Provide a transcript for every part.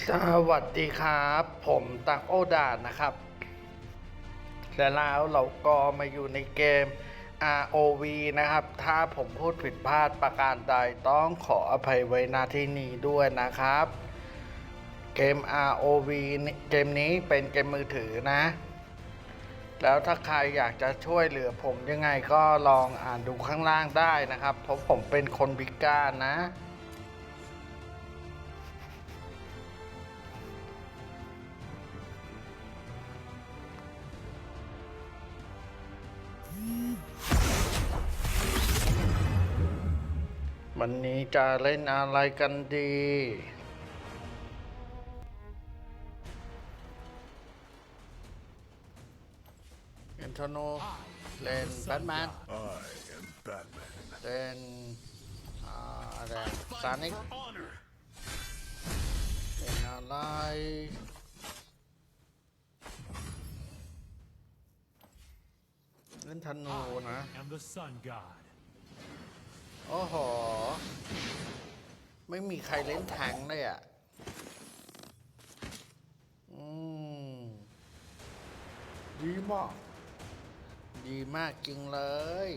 สวัสดีครับ ผมตักโอดานนะครับ และแล้วเราก็มาอยู่ในเกม ROV นะครับ ถ้าผมพูดผิดพลาดประการใดต้องขออภัยไว้ณที่นี้ด้วยนะครับ เกม ROV เกมนี้เป็นเกมมือถือนะ แล้วถ้าใครอยากจะช่วยเหลือผมยังไงก็ลองอ่านดูข้างล่างได้นะครับ เพราะผมเป็นคนพิการนะ วันนี้จะเล่นอะไรกันดี เอ็นโทโนเล่นแบทแมน I am Batman. เล่นอ่าอะไรซานิก honor. เล่นอะไร เล่นธนูนะ am the sun god. โอ้โห ไม่มีใครเล่นแทงเลยอะ อืม ดีมาก ดีมากจริงเลย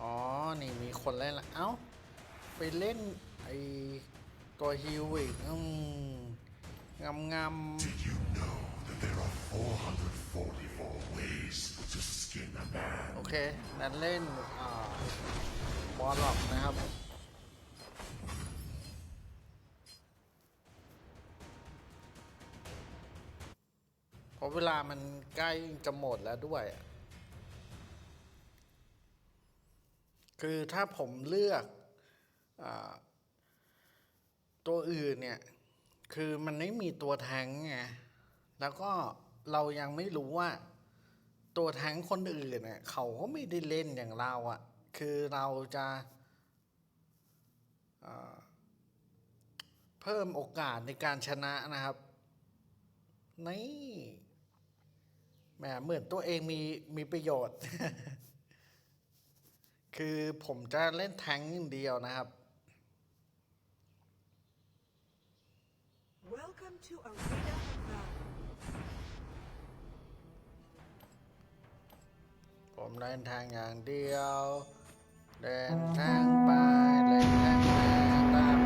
อ๋อ นี่มีคนเล่นละ เอ้า ไปเล่นไอตัวฮิวอีกอืมงำง You know that there are 444 ways to skin a man. ำ โอเคนันเล่นอบอลล็อกนะครับเพราะเวลามันใกล้จะหมดแล้วด้วย คือถ้าผมเลือกอตัวอื่นเนี่ย คือมันไม่มีตัวแทงไง แล้วก็เรายังไม่รู้ว่า ตัวแทงค์คนอื่นเนี่ยเขาก็ไม่ได้เล่นอย่างเราอะ่ะ คือเราจะเพิ่มโอกาสในการชนะนะครับนี่แหมเหมือนตัวเองมีมีประโยชน์ คือผมจะเล่นแทงอย่างเดียวนะครับ Welcome to Arena of Valor. ผมเล่นทางอย่างเดียว เดินทางไปเล่นทางมาตาม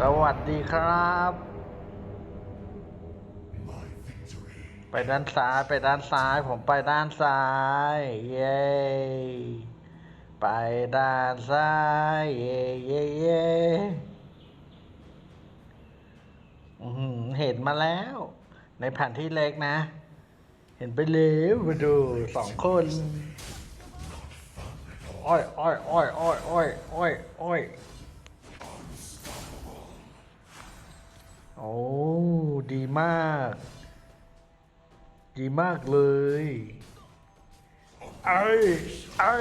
สวัสดีครับ ไปด้านซ้ายไปด้านซ้าย ผมไปด้านซ้าย เย้ไปด้านซ้ายเย้เย้เย้อื้อหือเห็นมาแล้ว ในแผนที่เล็กนะ เห็นไปเลยมาดูสองคนอ้อยอ้อยอ้อยอ้อยอ้อยอ้อยอ้อยโอ้ดีมาก ดีมากเลยไอ้ไอ้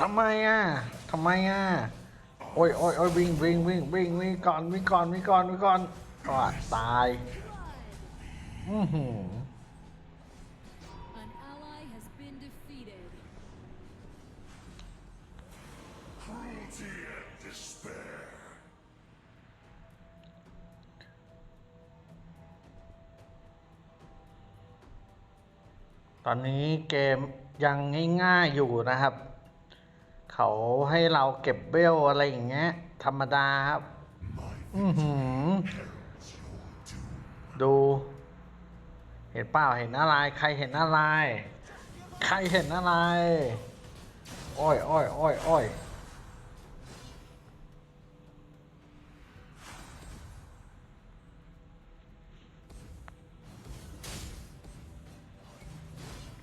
ทำไมอะทำไมอะโอ้ยโอ้ยโอ้ยวิ่งวิ่งวิ่งวิ่งวิ่งก่อนวิ่งก่อนวิ่งก่อนวิ่งก่อนตาย อือหือ An ally has been defeated. Cruelty and despair. ตอนนี้เกมยังง่ายๆอยู่นะครับ เขาให้เราเก็บเวลอะไรอย่างเงี้ย ธรรมดาครับ My อือหือ heralds your doom. ดู เห็นเปล่าเห็นอะไร ใครเห็นอะไร ใครเห็นอะไร โอ้ยโอ้ยโอ้ยโอ้ย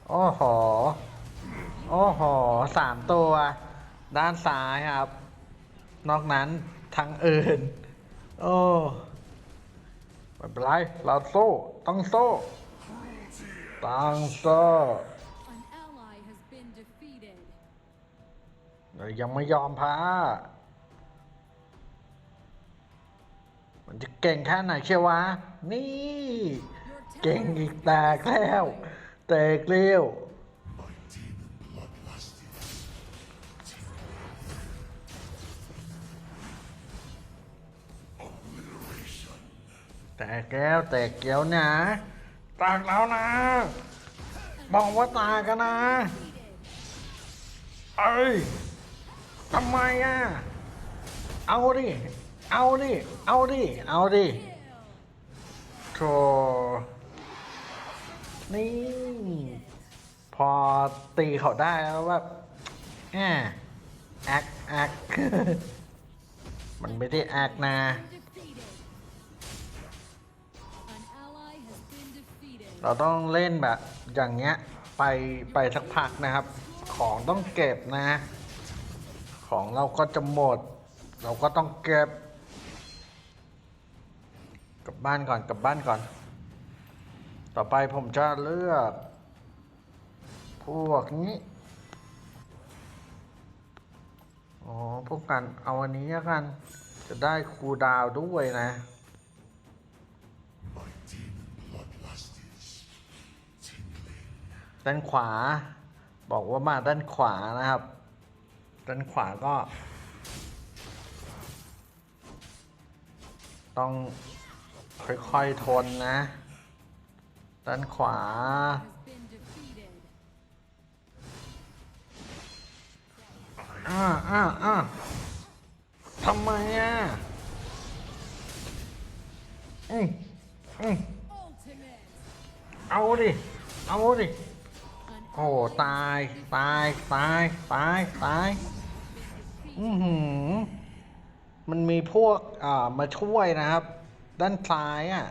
โอ้โห โอ้โห สามตัว ด้านซ้ายครับ นอกนั้นทางอื่น โอ้ไม่เป็นไร เราสู้ ต้องสู้ ตั้งเตอเรายังไม่ยอมพ้มันจะเก่งแค่ไหนเชียววะ นี่ เก่งอีกแตกแล้วแตกเร็วแตกแก้วแตกเกี้ยวนะ ตากแล้วนะ บอกว่าตากกันนะ เอ้ยทำไมอะ เอาดิ เอาดิ เอาดิ เอาดิโธ่นี่ พอตีเขาได้แล้วแบบแอะแอคแอคมันไม่ได้แอคนะ เราต้องเล่นแบบอย่างเงี้ยไปไปสักพักนะครับ ของต้องเก็บนะ ของเราก็จะหมด เราก็ต้องเก็บกลับบ้านก่อนกลับบ้านก่อน ต่อไปผมจะเลือก พวกนี้อ๋อพวกกันเอาอันนี้กันจะได้คูดาวด้วยนะ ด้านขวา บอกว่ามาด้านขวานะครับ ด้านขวาก็ ต้องค่อยๆทนนะ ด้านขวา อ่าอ่าอ่าทำไมอะอืมอืมเอาดิ เอาดิ โอ้ตายตายตายตายตายอือหือมันมีพวกอ่ามาช่วยนะครับ ด้านซ้ายอะ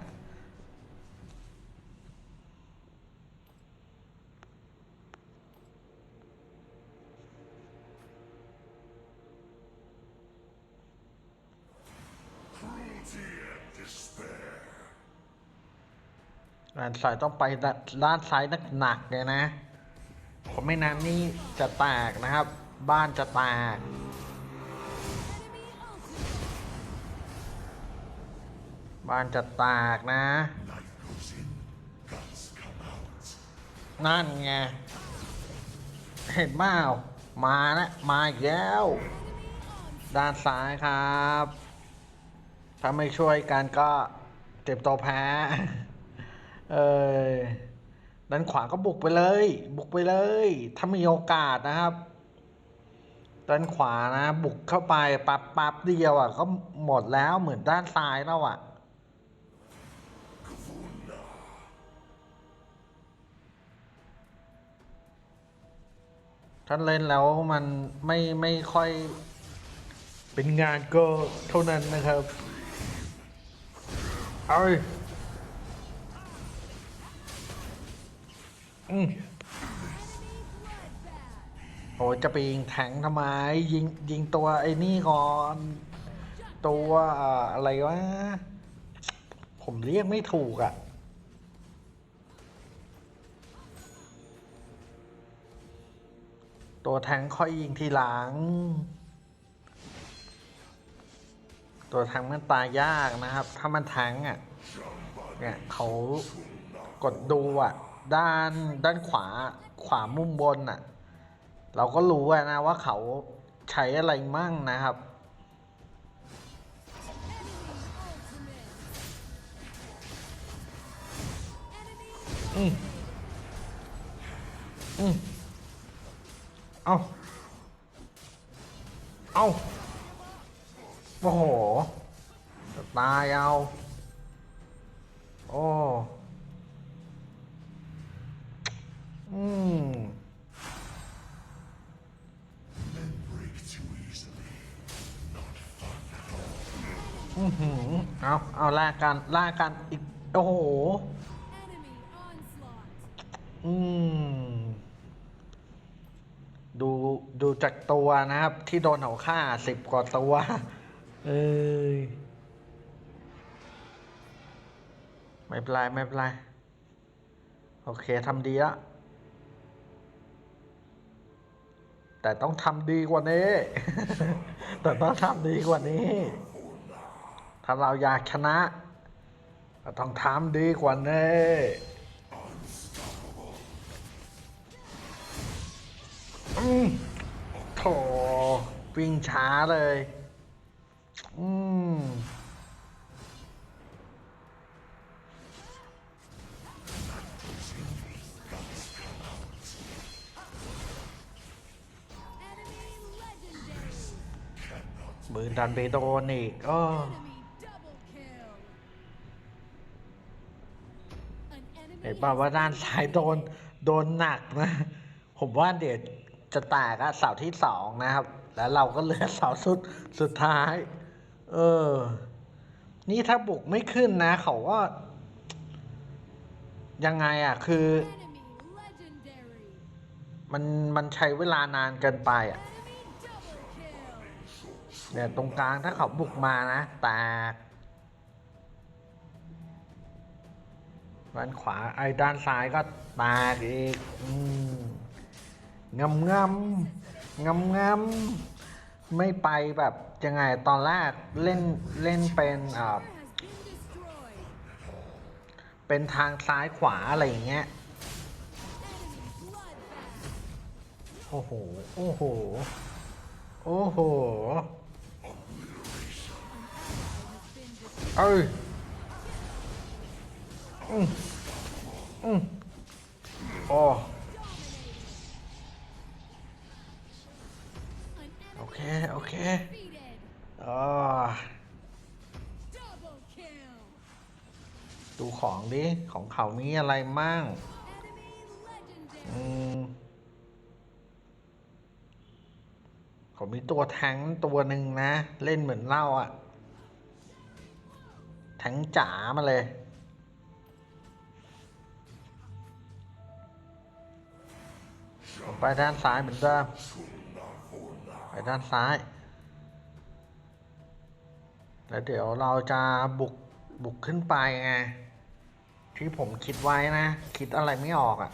ด้านซ้ายต้องไปด้านด้านซ้ายหนักๆเลยนะ เพราะไม่นั้นนี่จะแตกนะครับ บ้านจะแตกบ้านจะแตกนะ นั่นไง เห็นเปล่ามาแล้วมาอีกแล้ว ด้านซ้ายครับ ถ้าไม่ช่วยกันก็เจ็บตัวแพ้ เออ ด้านขวาก็บุกไปเลย บุกไปเลย ถ้ามีโอกาสนะครับด้านขวานะ บุกเข้าไปปับปับเดียวอะก็หมดแล้วเหมือนด้านซ้ายแล้วอะท่านเล่นแล้วมันไม่ไม่ค่อยเป็นงานก็เท่านั้นนะครับ เอา อืมโอ้จะไปยิงแทงทำไม ยิงยิงตัวไอ้นี่ก่อน ตัวเอ่ออะไรวะ ผมเรียกไม่ถูกอะ ตัวแทงค่อยยิงทีหลัง ตัวแทงมันตายยากนะครับ ถ้ามันแทงอะ เนี่ยเขากดดูอะ ด้านด้านขวาขวามุมบนอะ เราก็รู้นะว่าเขาใช้อะไรมั่งนะครับ อืมอืมเอาเอาโอ้โห ตายเอา โอ้ หือเอาเอาล่ากันล่ากันอีก โอ้โห อืม ดูดูจากตัวนะครับ ที่โดนเขาฆ่าสิบกว่าตัว เอ้ย ไม่เป็นไรไม่เป็นไรโอเคทำดีแล้วแต่ต้องทำดีกว่านี้ แต่ต้องทำดีกว่านี้ ถ้าเราอยากชนะก็ต้องทำดีกว่านี้อืมโถวิ่งช้าเลย อืมมือดันไปโดนอีกอ้อ เห็นป่าว่าด้านซ้ายโดนโดนหนักนะ ผมว่าเดี๋ยวจะแตกอะเสาที่สองนะครับ แล้วเราก็เหลือเสาสุดสุดท้าย เออ นี่ถ้าบุกไม่ขึ้นนะ เขาก็ยังไงอะคือ มันมันใช้เวลานานเกินไปอะเนี่ยตรงกลางถ้าเขาบุกมานะแตก ด้านขวาไอ้ด้านซ้ายก็ตกอีกงำงำงำงำไม่ไปแบบยังไงตอนแรกเล่นเล่นเป็นอ่าเป็นทางซ้ายขวาอะไรอย่างเงี้ย โอ้โห โอ้โห โอ้โห เอ้ย อืมอืมโอ้ An โอเค โอเคอ๋อดูของดิ ของเขามีอะไรมั่งอืมเขามีตัวแทงตัวหนึ่งนะ เล่นเหมือนเล่าอะแทงจ๋ามาเลย ไปด้านซ้ายเหมือนเดิมไปด้านซ้าย แล้วเดี๋ยวเราจะบุกบุกขึ้นไปไง ที่ผมคิดไว้นะ คิดอะไรไม่ออกอะ่ะ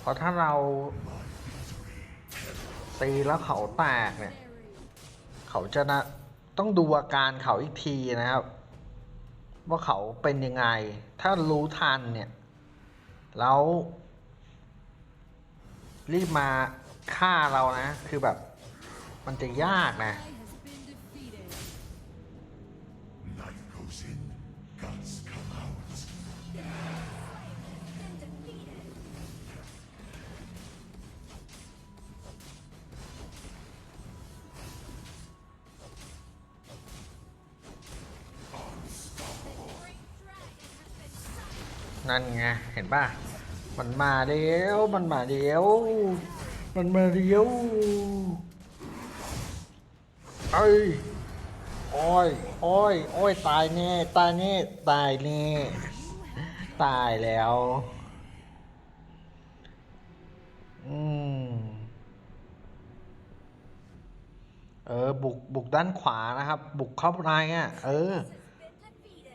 เพราะถ้าเราตีแล้วเขาแตกเนี่ย เขาจะนะต้องดูอาการเขาอีกทีนะครับ ว่าเขาเป็นยังไง ถ้ารู้ทันเนี่ย แล้ว รีบมาฆ่าเรานะ คือแบบ มันจะยากนะ Ally has been defeated. Knife goes in, guts come out. นั่นไง เห็นป่ะ มันมาเดียวมันมาเดียว มันมาเดียวเอ้ยโอ้ยโอ้ยโอ้ยตายแน่ ตายแน่ ตายแน่ ตายแล้ว อืม เออ บุก บุกด้านขวานะครับ บุกเข้าในอะ เออ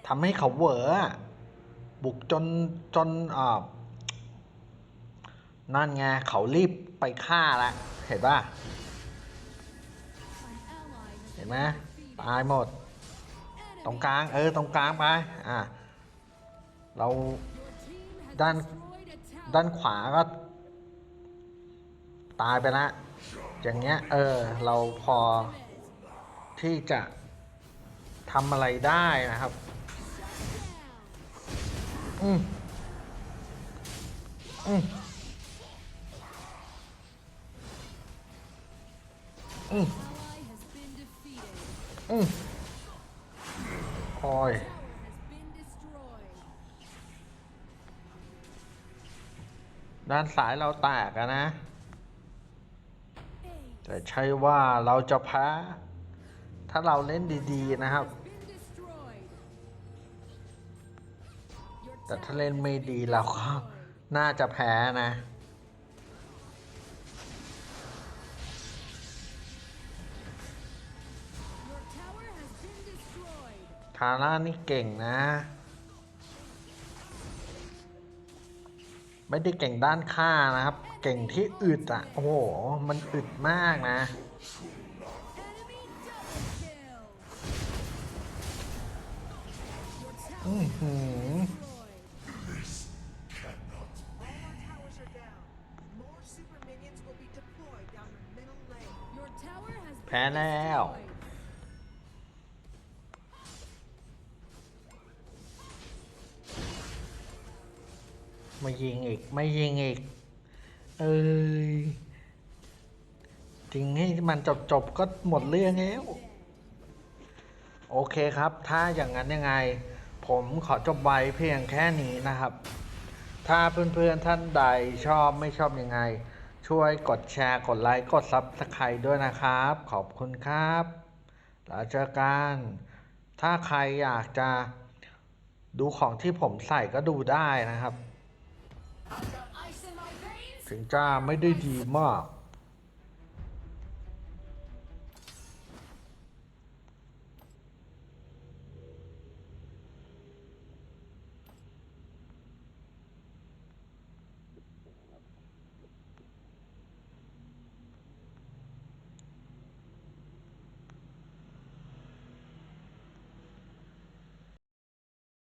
ทำให้เขาเหวออ บุกจนจนอ่านั่นไงเขารีบไปฆ่าละเห็นป่ะ เห็นไหมตายหมด ตรงกลาง เออ ตรงกลางไป อะ เรา Your team has Dan- destroyed a tower. ด้านขวาก็ ตายไปละอย่างเงี้ย เออ เราพอที่จะทำอะไรได้นะครับ อืมอืมอืมอืมโอ้ยด้านซ้ายเราแตกอะนะ แต่ใช่ว่าเราจะแพ้ถ้าเราเล่นดี ๆ นะครับ แต่ถ้าเล่นไม่ดีเราก็น่าจะแพ้นะทาร่านี่เก่งนะ ไม่ได้เก่งด้านฆ่านะครับ เก่งที่อึดอะโอ้โห มันอึดมากนะอื้อหือ แพ้แล้วไม่ยิงอีกไม่ยิงอีก เอ้ยจริงให้มันจบจบๆก็หมดเรื่องแล้ว โอเคครับ ถ้าอย่างนั้นยังไง ผมขอจบไว้เพียงแค่นี้นะครับ ถ้าเพื่อนๆท่านใดชอบไม่ชอบยังไง ช่วยกดแชร์ กดไลค์ กดซับสไครต์ด้วยนะครับ ขอบคุณครับ แล้วเจอกัน ถ้าใครอยากจะดูของที่ผมใส่ก็ดูได้นะครับ ถึงจะไม่ได้ดีมาก